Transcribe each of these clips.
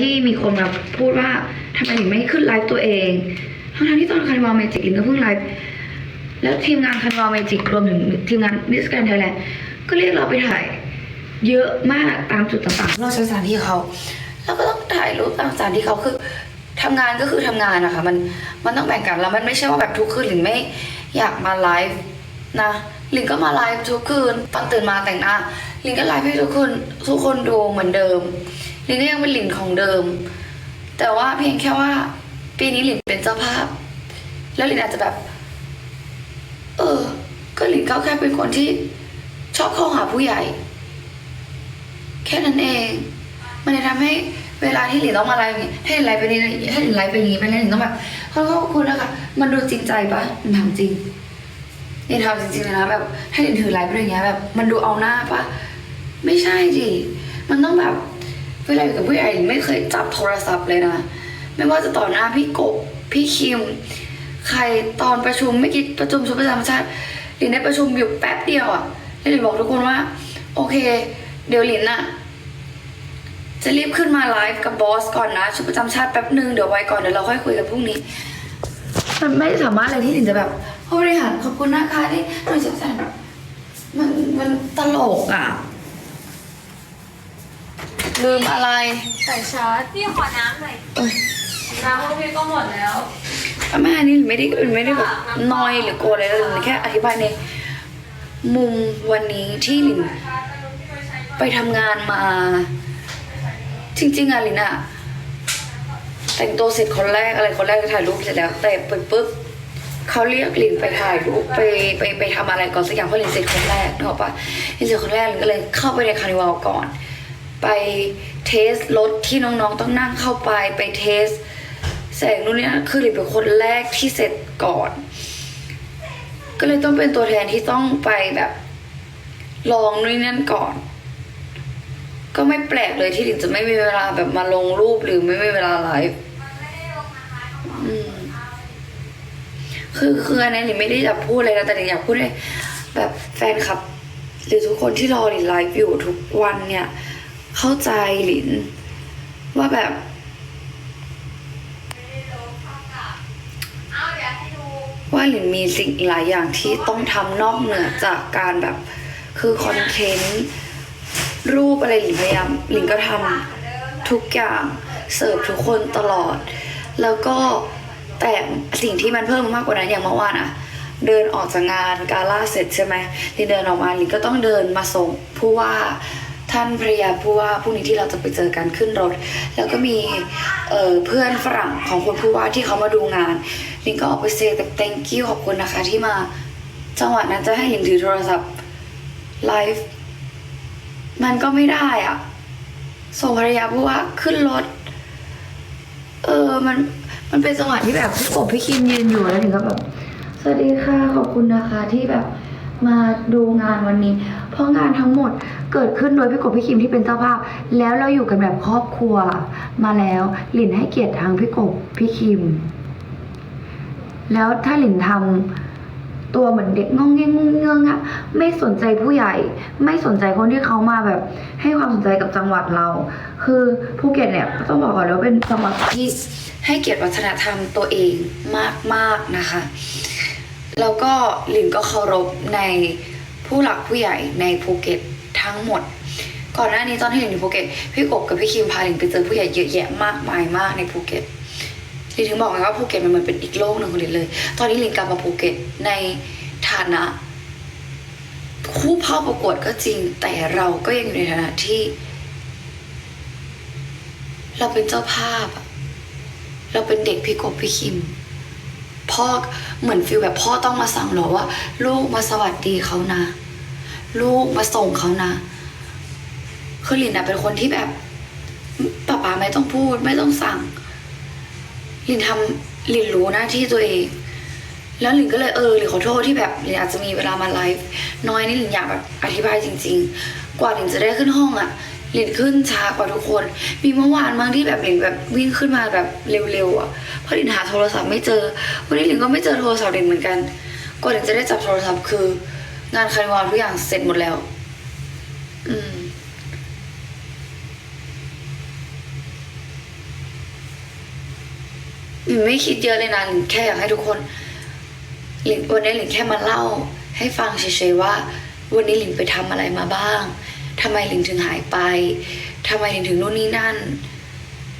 ที่มีคนมาพูดว่าทำไมถึงไม่ขึ้นไลฟ์ตัวเอง ทั้งๆที่ตอนคันวาเมจิกลิงก็เพิ่งไลฟ์ แล้วทีมงานคันวาเมจิกรวมถึงทีมงานมิสแกรนไทยแลนด์ก็เรียกเราไปถ่าย เยอะมากตามจุดต่างๆ เราใช้สถานที่เขาเราก็ต้องถ่ายรูปตามสถานที่เขาคือทำงานก็คือทำงานนะคะมันมันต้องแบ่งกันแล้วมันไม่ใช่ว่าแบบทุกคืนหลินไม่อยากมาไลฟ์นะลินก็มาไลฟ์ทุกคืนตอนตื่นมาแต่งหน้าลินก็ไลฟ์ให้ทุกคนทุกคนดูเหมือนเดิม ลินก็ยังเป็นหลินของเดิม แต่ว่าเพียงแค่ว่า ปีนี้หลินเป็นเจ้าภาพ แล้วหลินอาจจะแบบ เออ ก็หลินเขาแค่เป็นคนที่ชอบเข้าหาผู้ใหญ่ แค่นั้นเอง มันเลยทำให้เวลาที่หลินต้องมาไลฟ์ให้หลินไลฟ์ไปนี้ให้หลินไลฟ์ไปนี้ไปแล้วหลินต้องแบบขอโทษคุณนะคะมันดูจริงใจปะมันทำจริงหลินทำจริงๆเลยนะแบบให้หลินถือไลฟ์ไปอย่างเงี้ยแบบ มันดูเอาหน้าปะไม่ใช่ดิมันต้องแบบ เวลาอยู่กับผู้ใหญ่ไม่เคยจับโทรศัพท์เลยนะ ไม่ว่าจะต่อหน้าพี่กบพี่คิม ใครตอนประชุมไม่กี่ประชุมชุดประจำชาติหลินได้ประชุมอยู่แป๊บเดียวอะแล้วหลินบอกทุกคนว่า โอเค เดี๋ยวหลินอะจะรีบขึ้นมาไลฟ์กับบอสก่อนนะชุดประจำชาติแป๊บนึงเดี๋ยวไว้ก่อนเดี๋ยวเราค่อยคุยกันพรุ่งนี้ มันไม่สามารถอะไรที่หลินจะแบบผู้บริหารขอบคุณนะคะที่หน่วยจัดสรรมันมันตลกอะ ลืมอะไร ใส่ชาร์จพี่ขอน้ำหน่อยเอ้ย น้ำพวกพี่ก็หมดแล้ว แม่นี่ไม่ได้ไม่ได้แบบนอยหรือโกรธอะไรเลยแค่อธิบายในมุมวันนี้ที่หลินไปทำงานมา จริงๆอะหลินอะแต่งตัวเสร็จคนแรกอะไรคนแรกก็ถ่ายรูปเสร็จแล้ว แต่ไปปุ๊บเขาเรียกหลินไปถ่ายรูปไปไปไปทำอะไรก่อนสักอย่างเพราะหลินเสร็จคนแรกนึกออกปะหลินเสร็จคนแรกหลินก็เลยเข้าไปในคาร์นิวัลก่อน ไปเทสรถที่น้องๆต้องนั่งเข้าไปไปเทส แสงนู่นนี่นั่นคือหลินเป็นคนแรกที่เสร็จก่อน ก็เลยต้องเป็นตัวแทนที่ต้องไปแบบ ลองนู่นนนั่นก่อน ก็ไม่แปลกเลยที่หลินจะไม่มีเวลาแบบมาลงรูปหรือไม่มีเวลาไลฟ์คือคืออันนี้หลินไม่ได้อยากพูดเลยนะแต่หลิอยากพูดเลยแบบแฟนคลับ หรือทุกคนที่รอหลินไลฟ์อยู่ทุกวันเนี่ย เข้าใจหลิน ว่าแบบว่าหลินมีสิ่งหลายอย่างที่ต้องทำนอกเหนือจากการแบบคือคอนเทนต์รูปอะไรหลินพยายามหลินก็ทำทุกอย่างเสิร์ฟทุกคนตลอด แล้วก็แต่สิ่งที่มันเพิ่มมากกว่านั้นอย่างเมื่อวานอะเดินออกจากงานกาล่าเสร็จใช่ไหมหลินเดินออกมาหลินก็ต้องเดินมาส่งผู้ว่า ท่านภรยาผู้ว่าพรุ่งนี้ที่เราจะไปเจอกันขึ้นรถ แล้วก็มีเเพื่อนฝรั่งของคุณผู้ว่าที่เขามาดูงานลินก็ออกไปเซแบบ thank you ขอบคุณนะคะที่มาจังหวะนั้นจะให้ลินถือโทรศัพท์ไลฟ์มันก็ไม่ได้อะส่งภรรยาเพราะว่าขึ้นรถ เออมันมันเป็นจังหวะที่แบบพี่กบพี่คิมยืนอยู่แล้วถึงก็แบบสวัสดีค่ะขอบคุณนะคะที่แบบมาดูงานวันนี้ เพราะงานทั้งหมด เกิดขึ้นโดยพี่กบพี่คิมที่เป็นเจ้าภาพ แล้วเราอยู่กันแบบครอบครัวมาแล้วหลินให้เกียรติทางพี่กบพี่คิม แล้วถ้าหลินทำตัวเหมือนเด็กงองแงงงงเงงอะไม่สนใจผู้ใหญ่ ไม่สนใจคนที่เขามาแบบ ให้ความสนใจกับจังหวัดเรา คือภูเก็ตเนี่ยต้องบอกก่อนเลยว่าเป็นจังหวัดที่ให้เกียรติวัฒนธรรมตัวเองมากๆนะคะ แล้วก็หลินก็เคารพในผู้หลักผู้ใหญ่ในภูเก็ต ทั้งหมด ก่อนหน้านี้ตอนที่ลินอยู่ภูเก็ตพี่กบกับพี่คิมพาหลินไปเจอผู้ใหญ่เยอะแยะมากมายมากในภูเก็ตลินถึงบอกไงว่าภูเก็ตมันเหมือนเป็นอีกโลกหนึ่งของลินเลย ตอนนี้ลินกลับมาภูเก็ตในฐานะ คู่เข้าประกวดก็จริง แต่เราก็ยังอยู่ในฐานะที่ เราเป็นเจ้าภาพ เราเป็นเด็กพี่กบพี่คิมพ่อเหมือนฟิลแบบพ่อต้องมาสั่งหรอว่า ลูกมาสวัสดีเขานะ ลูกมาส่งเขานะคือลินอะเป็นคนที่แบบป้าป๋าไม่ต้องพูด ไม่ต้องสั่ง ลินทำลินรู้หน้าที่ตัวเอง แล้วลินก็เลยเออลินขอโทษที่แบบลินอาจจะมีเวลามาไลฟ์น้อยนี่ลินอยากแบบอธิบายจริง ๆ กว่าลินจะได้ขึ้นห้องอะ่ะลินขึ้นช้ากว่าทุกคน มีเมื่อวานบางที่แบบลินแบบวิ่งขึ้นมาแบบเร็วๆอะ่ะเพราะลินหาโทรศัพท์ไม่เจอวันนี้ลินก็ไม่เจอโทรศัพท์ลินเหมือนกัน กว่าลินจะได้จับโทรศัพท์คือ งานคานิวาลทุกอย่างเสร็จหมดแล้ว อืมหลินไม่คิดเยอะเลยนะหลินแค่อยากให้ทุกคนหลินวันนี้หลินแค่มาเล่า ให้ฟังเฉยๆว่า วันนี้หลินไปทำอะไรมาบ้างทำไมหลินถึงหายไปทำไมหลินถึงนู่นนี่นั่น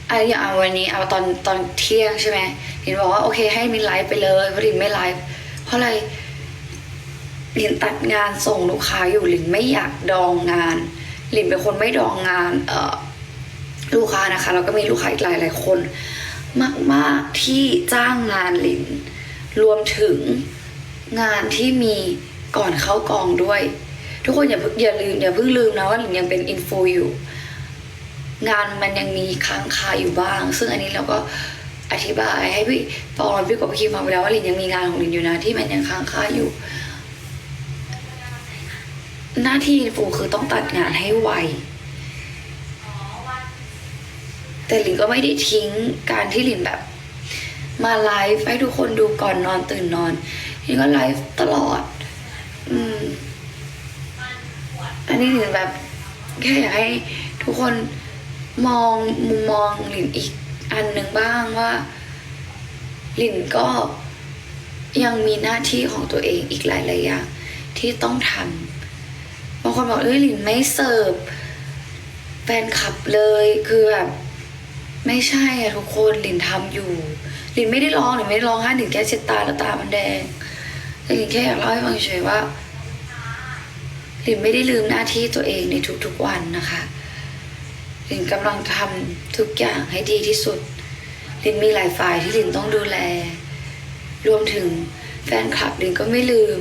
อะไรอย่างวันนี้เอาตอนตอนเที่ยงใช่ไหมหลินบอกว่าโอเคให้มินไลฟ์ไปเลยเพราะหลินไม่ไลฟ์เพราะอะไร หลินตัดงานส่งลูกค้าอยู่หลินไม่อยากดองงาน หลินเป็นคนไม่ดองงานเอ่อลูกค้านะคะแล้วก็มีลูกค้าอีกหลายหลายคน มากๆที่จ้างงานหลิน รวมถึงงานที่มีก่อนเข้ากองด้วย ทุกคนอย่าเพิ่งอย่าลืมอย่าเพิ่งลืมนะว่าหลินยังเป็นอินฟูอยู่ งานมันยังมีค้างคาอยู่บ้าง ซึ่งอันนี้เราก็อธิบายให้พี่ปอนพี่กบพี่คิมฟังไปแล้วว่าหลินยังมีงานของหลินอยู่นะที่มันยังค้างคาอยู่ หน้าที่อินฟูคือต้องตัดงานให้ไว แต่หลินก็ไม่ได้ทิ้งการที่หลินแบบ มาไลฟ์ให้ทุกคนดูก่อนนอนตื่นนอนหลินก็ไลฟ์ตลอด อืม อันนี้หลินแบบแค่อยากให้ทุกคนมองมุมมองหลินอีกอันหนึ่งบ้างว่าหลินก็ยังมีหน้าที่ของตัวเองอีกหลายๆอย่างที่ต้องทำ บางคนบอกเอ้ยหลินไม่เสิร์ฟแฟนคลับเลยคือแบบไม่ใช่อะทุกคนหลินทำอยู่หลินไม่ได้ร้องหลินไม่ได้ร้องไห้หลินแค่เช็ดตาแล้วตามันแดงหลินแค่อยากเล่าให้ฟังเฉยว่าหลินไม่ได้ลืมหน้าที่ตัวเองในทุกๆวันนะคะหลินกำลังทำทุกอย่างให้ดีที่สุดหลินมีหลายฝ่ายที่หลินต้องดูแล รวมถึงแฟนคลับหลินก็ไม่ลืม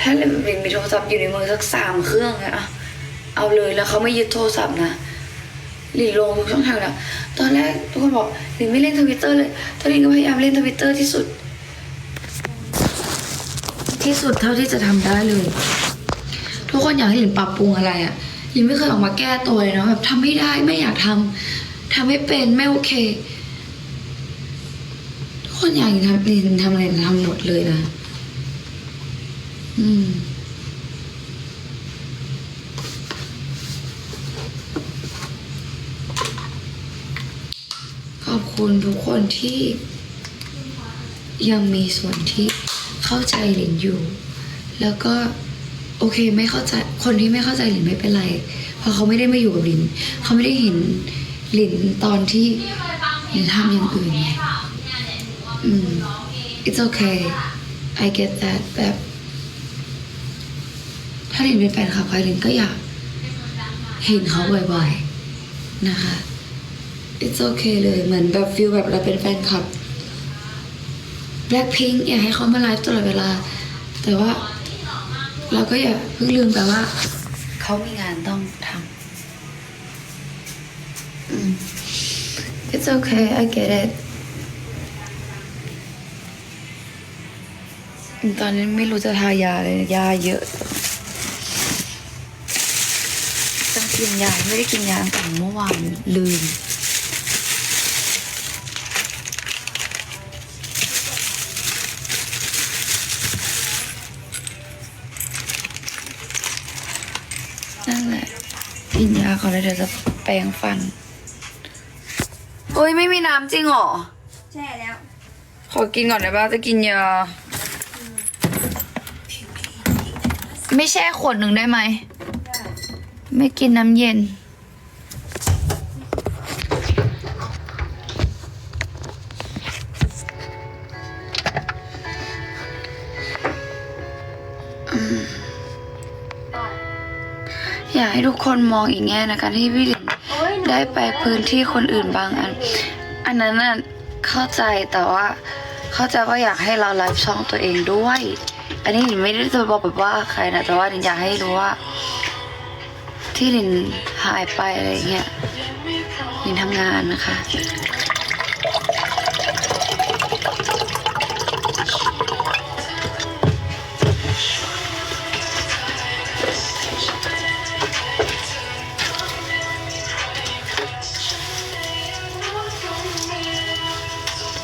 ถ้าหลินมีโทรศัพท์อยู่ในมือสักสามเครื่องอะเอาเลยแล้วเขาไม่ยึดโทรศัพท์นะหลินลงทุกช่องทางแล้วตอนแรกทุกคนบอกหลินไม่เล่นทวิตเตอร์เลยตอนนี้ก็พยายามเล่นทวิตเตอร์ที่สุด ที่สุดเท่าที่จะทำได้เลย ทุกคนอยากให้หลินปรับปรุงอะไรอะ่ะหลินไม่เคยออกมาแก้ตัวเลยเนาะแบบทำไม่ได้ไม่อยากทำทำไม่เป็นไม่โอเค ทุกคนอยากหลินทำหลินทำอะไรทำหมดเลยนะ ขอบคุณทุกคนที่ ยังมีส่วนที่เข้าใจหลินอยู่ แล้วก็โอเคไม่เข้าใจคนที่ไม่เข้าใจหลินไม่เป็นไร เพราะเขาไม่ได้มาอยู่กับหลิน เขาไม่ได้เห็นหลินตอนที่หลินทำอย่างอื่นไงอืม it's okay I get that แบบาหลินเป็นแฟนคลับใครหลินก็อยากเห็นเขาบ่อยๆนะคะ it's okay เลยเหมือนแบบฟิลแบบเราเป็นแฟนคลับ Blackpink อยากให้เขามาไลฟ์ตลอดเวลา แต่ว่าเราก็อย่าเพิ่งลืมแต่ว่า เขามีงานต้องทำ it's okay I get it ตอนนี้ไม่รู้จะทายาเลย ยาเยอะต้อง กินยาไม่ได้กินยาตั้งแต่เมื่อวานลืม นั่นแหละ กินยาก่อนแล้วเดี๋ยวจะแปรงฟันเฮ้ยไม่มีน้ำจริงเหรอ แช่แล้ว ขอกินก่อนได้ป่ะจะกินยา ไม่แช่ขวดหนึ่งได้ไหม ไม่กินน้ำเย็น อยากให้ทุกคนมองอีกแง่นะคะที่พี่หลินโอ้ยได้ไปพื้นที่คนอื่นบางอัน อันนั้นน่ะเข้าใจแต่ว่า เข้าใจว่าอยากให้เราไลฟ์ช่องตัวเองด้วย อันนี้หลินไม่ได้จะบอกแบบว่าใครนะแต่ว่าหลินอยากให้รู้ว่า ที่ลินหายไปอะไรเงี้ยลินทำงานนะคะ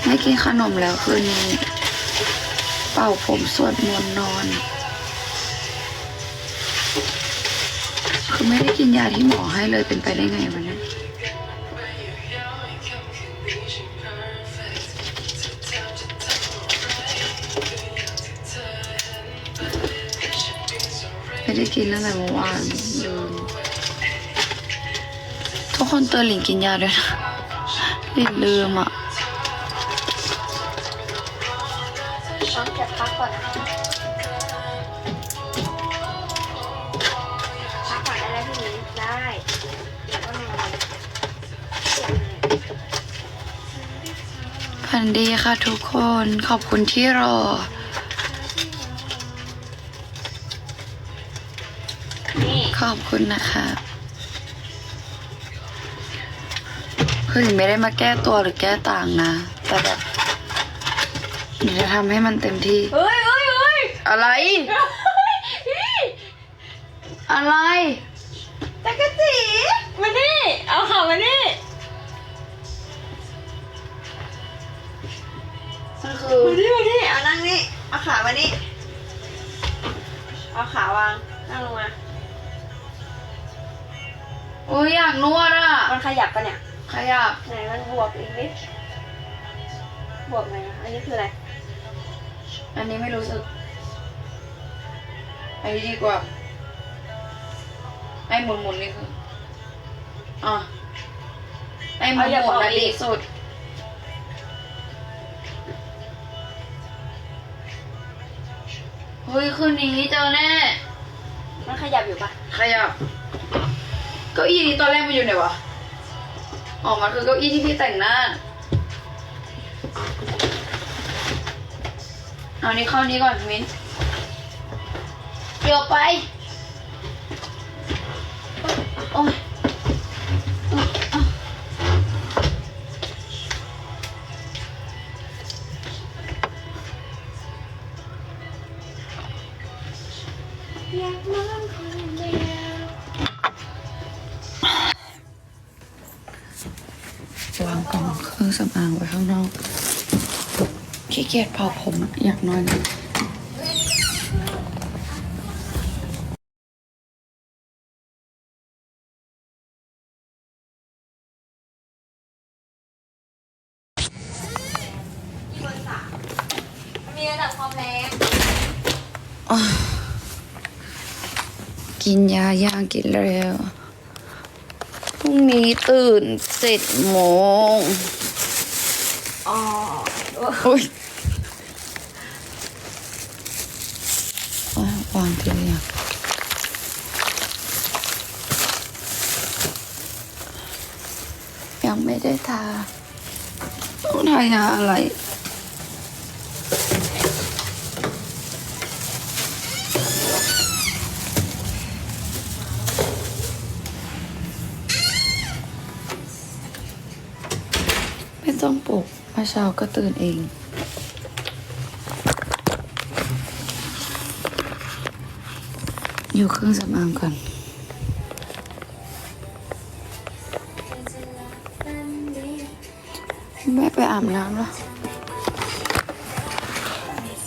ไม่กินขนมแล้วคืนนี้ เป่าผมสวดมนต์นอน คือไม่ได้กินยาที่หมอให้เลยเป็นไปได้ไงวะเนี่ยไม่ได้กินตั้งแต่เมื่อวานลืมทุกคนเตือนหลิงกินยาด้วยนะลิงลืมอะ พันดีค่ะทุกคนขอบคุณที่รอนี่ขอบคุณนะคะคือหลิงไม่ได้มาแก้ตัวหรือแก้ต่างนะ แต่แบบหลิงจะทำให้มันเต็มที่ เฮ้ยเฮ้ยเฮ้ยอะไรพี่อะไรจักรจีมานี่เอาขามานี่ คือมานี่มานี่เอานั่งนี่ เอาขามานี่ เอาขาวาง นั่งลงมา โอ้ยอยากนวดอะ มันขยับปะเนี่ย ขยับ ไหนมันบวกอีกนิด บวกไหนอะอันนี้คืออะไร อันนี้ไม่รู้สึก อันนี้ดีกว่า ไอ้หมุนหมุนๆนี่คืออะไอ้หมุนหมุนน่ะดีสุด เฮ้ยคืนนี้เจอแน่ มันขยับอยู่ปะขยับเก้าอี้นี้ตอนแรกมันอยู่ไหนวะออกมาคือเก้าอี้ที่พี่แต่งหน้าเอานี้เข้านี้ก่อนมิ้นเดี๋ยวไป โอ้ย กียจเผาผมอะอยากนอนมีระดับความแรงกินยาย่างกินเร็วพรุ่งนี้ตื่นเจ็ดโมงอ๋ออุ้ยอะวางทีเดียวยัง ไม่ได้ทาต้องทายาอะไร ไม่ต้องปลุกเมื่อเช้าก็ตื่นเองอยู่เครื่องสำอางก่อน อาบน้ำแล้ว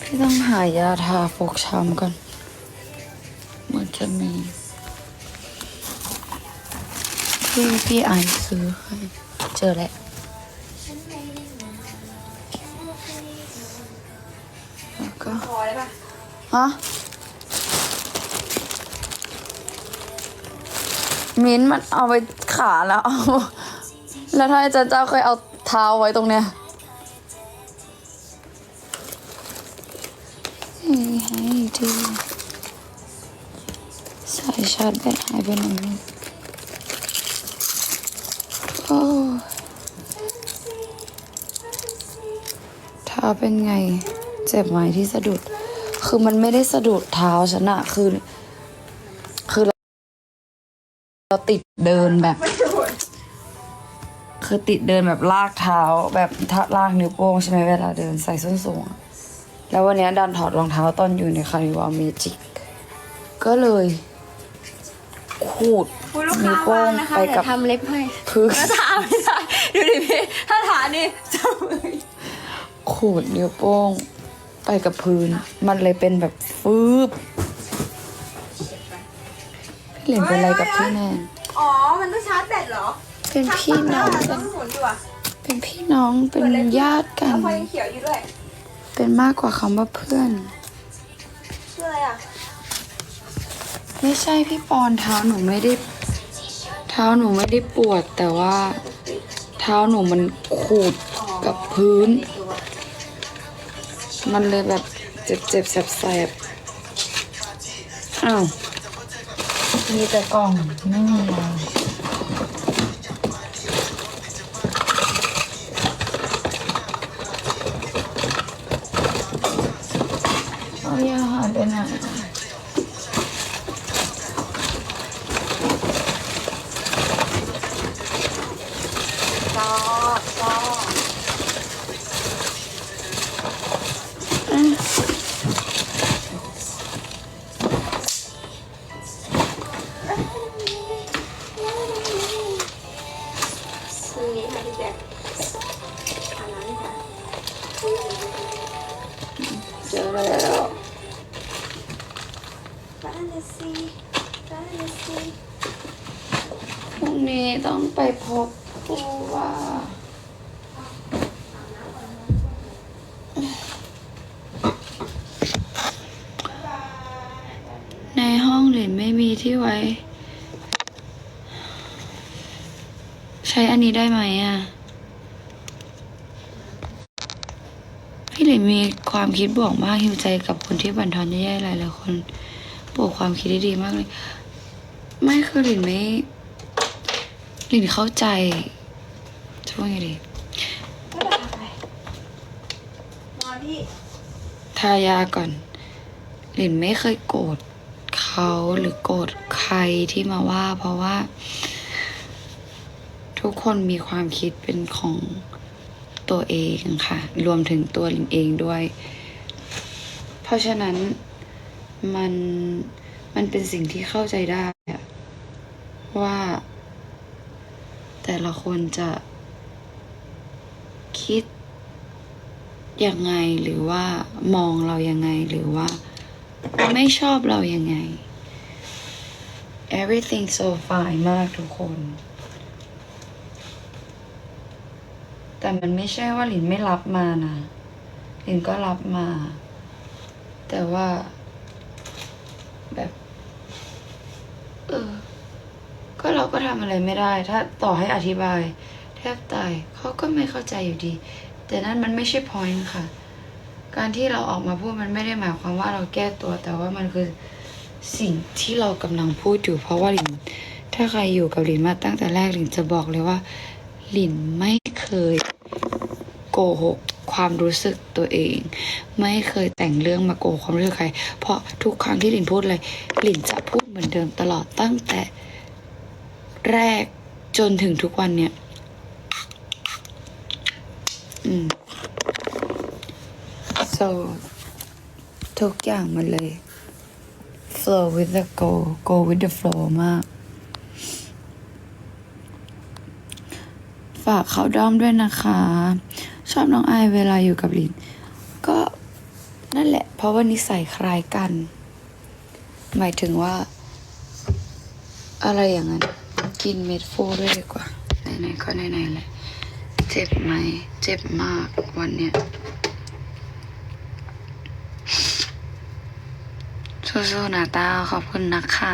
พี่ต้องหายาทาฟกช้ำก่อนเหมือนจะมี ที่พี่ไอซื้อให้เจอแล้วแล้วก็ฮะมิ้นมันเอาไปขาแล้ว แล้วถ้าอาจารย์เจ้าเคยเอาเท้าไว้ตรงเนี้ย ให้ดีสายชาร์จแบตหายไปหนไม่รู้โอ้เท้าเป็นไง เจ็บไหมที่สะดุด คือมันไม่ได้สะดุดเท้าฉันอะคือ คือเราติดเดินแบบ คือติดเดินแบบลากเท้า แบบท่าลากนิ้วโป้งใช่ไหมเวลาเดินใส่ส้นสูงอะ แล้ววันเนี้ยดันถอดรองเท้าตอนอยู่ในคาริวาเมจิก ก็เลยขูดคุณลูกนิ้ค้าวโป้ว่างงนะคะไปเดี๋ยกับวทำเล็บให้พื้นถ้าถามไม่ได้ดูดิพี่ถ้าถามนี่จะมือขูดนิ้วโป้ง ไปกับพื้น มันเลยเป็นแบบฟืบพี่เหรียญเป็นอะไรกับพี่แนนอ๋อ มันต้องชาร์จแบตเหรอเป็นพี่น้องต้เป็อนงหมุนอยู่อะเป็นพี่น้องเป็นญาติกัแล้นวไฟยังเขียวอยู่ด้วย เป็นมากกว่าคำว่าเพื่อน ชื่ออะไรอะ ไม่ใช่พี่ปอนเท้าหนูไม่ได้ เท้าหนูไม่ได้ปวด แต่ว่า เท้าหนูมันขูดกับพื้น มันเลยแบบเจ็บเจ็บๆแสบแสบๆอ้าวมีแต่กล่องไม่มียาเอ แล้วฟานตาซีฟานตาซีพรุ่งนี้ต้องไปพบผู้ว่าในห้องเหลินไม่มีที่ไว้ ใช้อันนี้ได้ไหมอะ พี่หลินมี ความคิดบวกมากหิวใจกับคนที่บั่นทอนแย่ๆหลายๆคนบวกความคิดได้ดีมากเลย ไม่คือหลินไม่หลินเข้าใจจะว่าไงดีไม่เป็นไรนอนพี่ทายาก่อน หลินไม่เคยโกรธเขาหรือโกรธใครที่มาว่า เพราะว่า ทุกคนมีความคิดเป็นของ ตัวเองค่ะ รวมถึงตัวลินเองด้วย เพราะฉะนั้นมันมันเป็นสิ่งที่เข้าใจได้อะว่า แต่ละคนจะคิดยังไงหรือว่ามองเรายังไงหรือว่าไม่ชอบเรายังไง everything so fine มากทุกคน แต่มันไม่ใช่ว่าหลินไม่รับมานะหลินก็รับมา แต่ว่า แบบ เออ ก็เราก็ทำอะไรไม่ได้ ถ้าต่อให้อธิบาย แทบตายเขาก็ไม่เข้าใจอยู่ดี แต่นั่นมันไม่ใช่ point ค่ะ การที่เราออกมาพูดมันไม่ได้หมายความว่าเราแก้ตัว แต่ว่ามันคือสิ่งที่เรากำลังพูดอยู่ เพราะว่าหลิน ถ้าใครอยู่กับหลินมาตั้งแต่แรกหลินจะบอกเลยว่า หลินไม่เคยโกหกความรู้สึกตัวเอง ไม่เคยแต่งเรื่องมาโกหกความรู้สึกใคร เพราะทุกครั้งที่หลินพูดอะไรหลินจะพูดเหมือนเดิมตลอดตั้งแต่แรกจนถึงทุกวันเนี่ยอืม so ทุกอย่างมันเลย flow with the go go with the flow มาก ฝากเขาด้อมด้วยนะคะ ชอบน้องไอเวลาอยู่กับลิน ก็นั่นแหละ เพราะว่านิสัยคล้ายกัน หมายถึงว่า อะไรอย่างนั้น กินเม็ดฟูด้วยดีกว่า ไหนๆก็ไหนๆแหละเจ็บไหม เจ็บมากวันเนี้ยสู้ๆนะตาขอบคุณนะคะ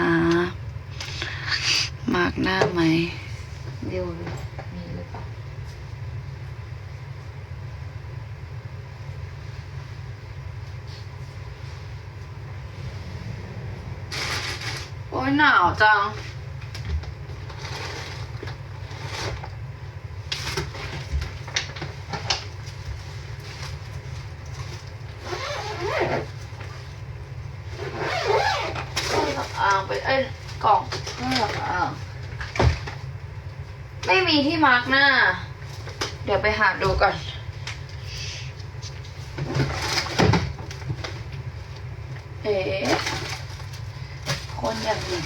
มากหน้าไหมเดี๋ยวมีหรือเปล่า โอ้ ยหนาวจังเครื่องสำอางไปเอ้ยกล่องเครื่องสำอางไม่มีที่มาร์กหน้า เดี๋ยวไปหาดูก่อน เอ๊ะ คนอย่างหญิ